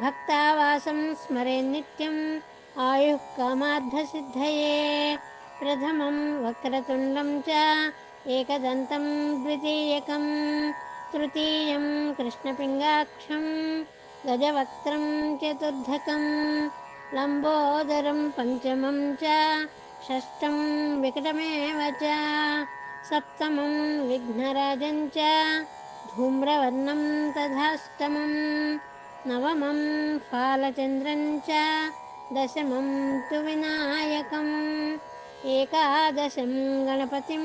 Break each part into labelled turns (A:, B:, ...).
A: भक्तावासं स्मरे नित्यम् आयुः कामार्थसिद्धये प्रथमं वक्रतुण्डं च एकदन्तं द्वितीयकं तृतीयं कृष्णपिङ्गाक्षं गजवक्त्रं चतुर्धकं लम्बोदरं पञ्चमं च षष्ठं विकटमेव च सप्तमं विघ्नराजं च धूम्रवर्णं तथाष्टमं नवमं फालचन्द्रं च दशमं तु विनायकम् एकादशं गणपतिं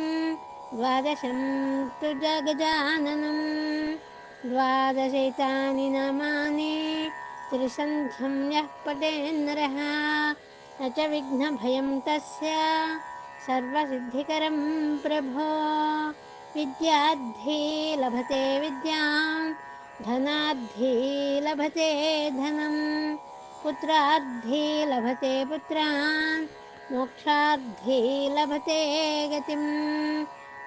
A: द्वादशं तु जगजाननं द्वादशैतानि नामानि त्रिसन्ध्यं यः पठेन्नरः न च विघ्नभयं तस्य सर्वसिद्धिकरं प्रभो। विद्याद्धि लभते विद्यां धनाद्धि लभते धनं पुत्राद्धि लभते पुत्रान् मोक्षाद्धि लभते गतिं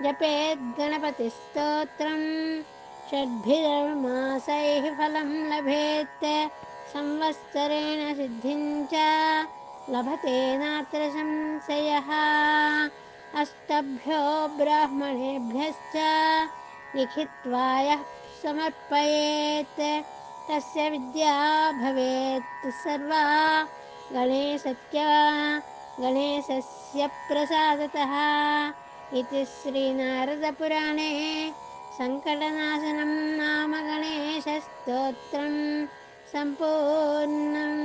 A: जपेद्गणपतिस्तोत्रं षड्भिर्मासैः फलं लभेत्। संवत्सरेण सिद्धिं च लभते नात्र संशयः। अष्टभ्यो ब्राह्मणेभ्यश्च लिखित्वा यः समर्पयेत्। तस्य विद्या भवेत् सर्वा। गणेशस्य गणेशस्य प्रसादतः। इति श्रीनारदपुराणे सङ्कटनाशनं नाम गणेशस्तोत्रं सम्पूर्णम्